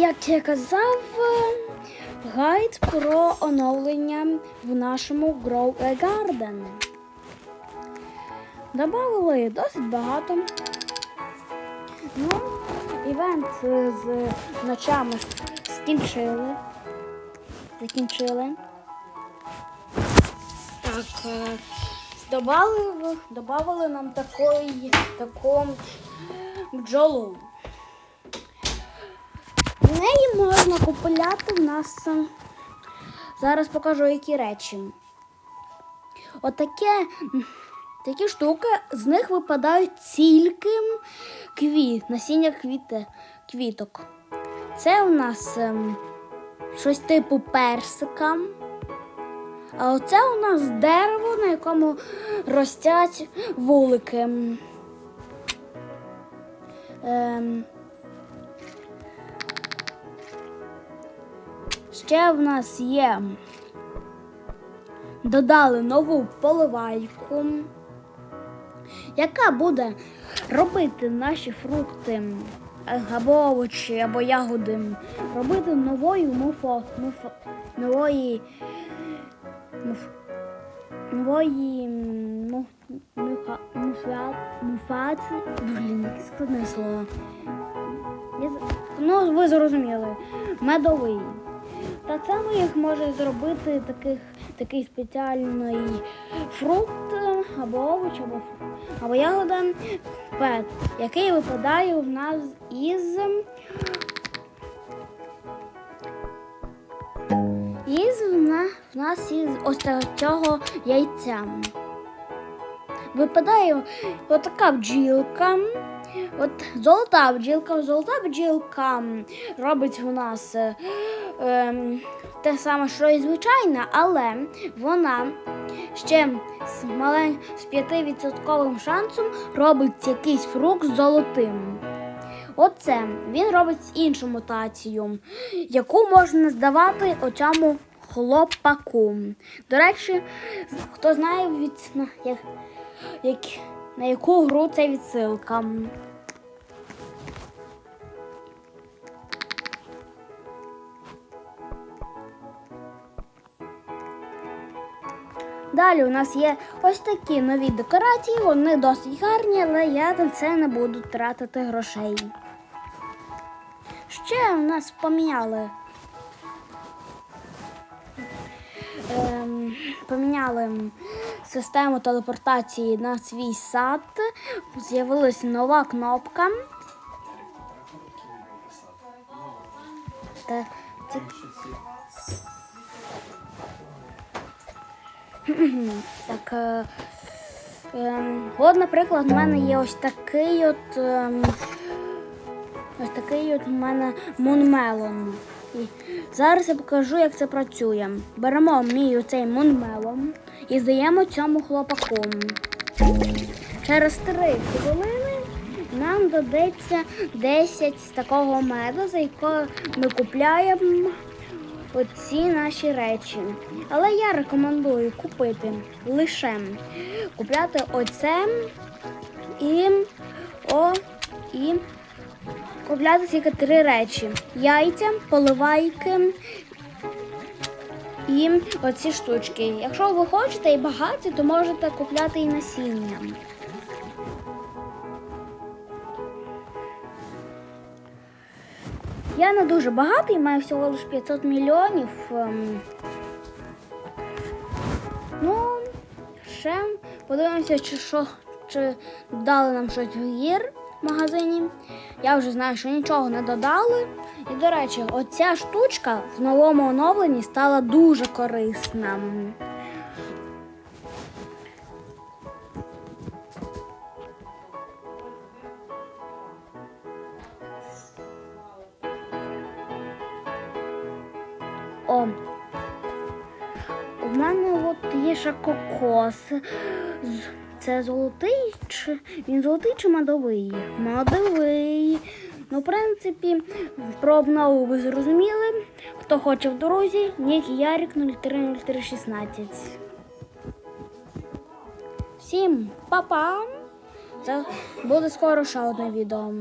як я казав, гайд про оновлення в нашому Grow Garden. Добавили досить багато. Ну, івент з ночами скінчили. Закінчили. Так, е, добавили, добавили нам такої, таку бджолу. В неї можна купувати в нас. е, Зараз покажу, які речі. Отаке, такі штуки, з них випадають тільки квіт, насіння квіти, квіток. Це у нас ем, щось типу персика. А оце у нас дерево, на якому ростять вулики. Ем, ще в нас є. Додали нову поливайку, яка буде робити наші фрукти е, або овочі, або ягоди, робити новою муфо, муфо, нової, муф, нової му, муфа, муфа, муфаці. Блін, складне слово. Я Ну, ви зрозуміли. Медовий. Так само їх може зробити таких, такий спеціальний фрукт або овоч, або, ф- або ягода, пет, який випадає в нас із, із в нас із ось цього яйця. Випадає отака бджілка. От золота бджілка, золота бджілка робить у нас е, ем, те саме, що і звичайна, але вона ще з, малень, з 5% шансом робить якийсь фрукт золотим. Оце він робить іншу мутацію, яку можна здавати оцьому хлопаку. До речі, хто знає, від, як, як, на яку гру це відсилка. Далі у нас є ось такі нові декорації, вони досить гарні, але я на це не буду тратити грошей. Ще у нас поміняли. Ем, поміняли систему телепортації на свій сад. З'явилася нова кнопка. Та, Так. Е, ем, от, наприклад, в мене є ось такий от. ем, ось такий от у мене мунмелон. Зараз я покажу, як це працює. Беремо мій оцей мунмелон і здаємо цьому хлопаку. Через 3 хвилини нам додаться 10 з такого меду, за якого ми купляємо оці наші речі. Але я рекомендую купити лише купляти оце і о, і купляти тільки три речі: яйця, поливайки. І оці штучки. Якщо ви хочете і багаті, то можете купляти і насіння. Я не дуже багатий, маю всього лише 500 мільйонів. ем. Ну, ще подивимося, чи що, чи дали нам щось в гір магазині. Я вже знаю, що нічого не додали. І, до речі, оця штучка в новому оновленні стала дуже корисна. О, у мене от є ще кокос. Це золотий чи він золотий чи медовий? Медовий. Ну, в принципі, про обнову ви зрозуміли. Хто хоче в дорозі, Нік Ярік 030316. Всім па-па! Це буде скоро ще одне відео.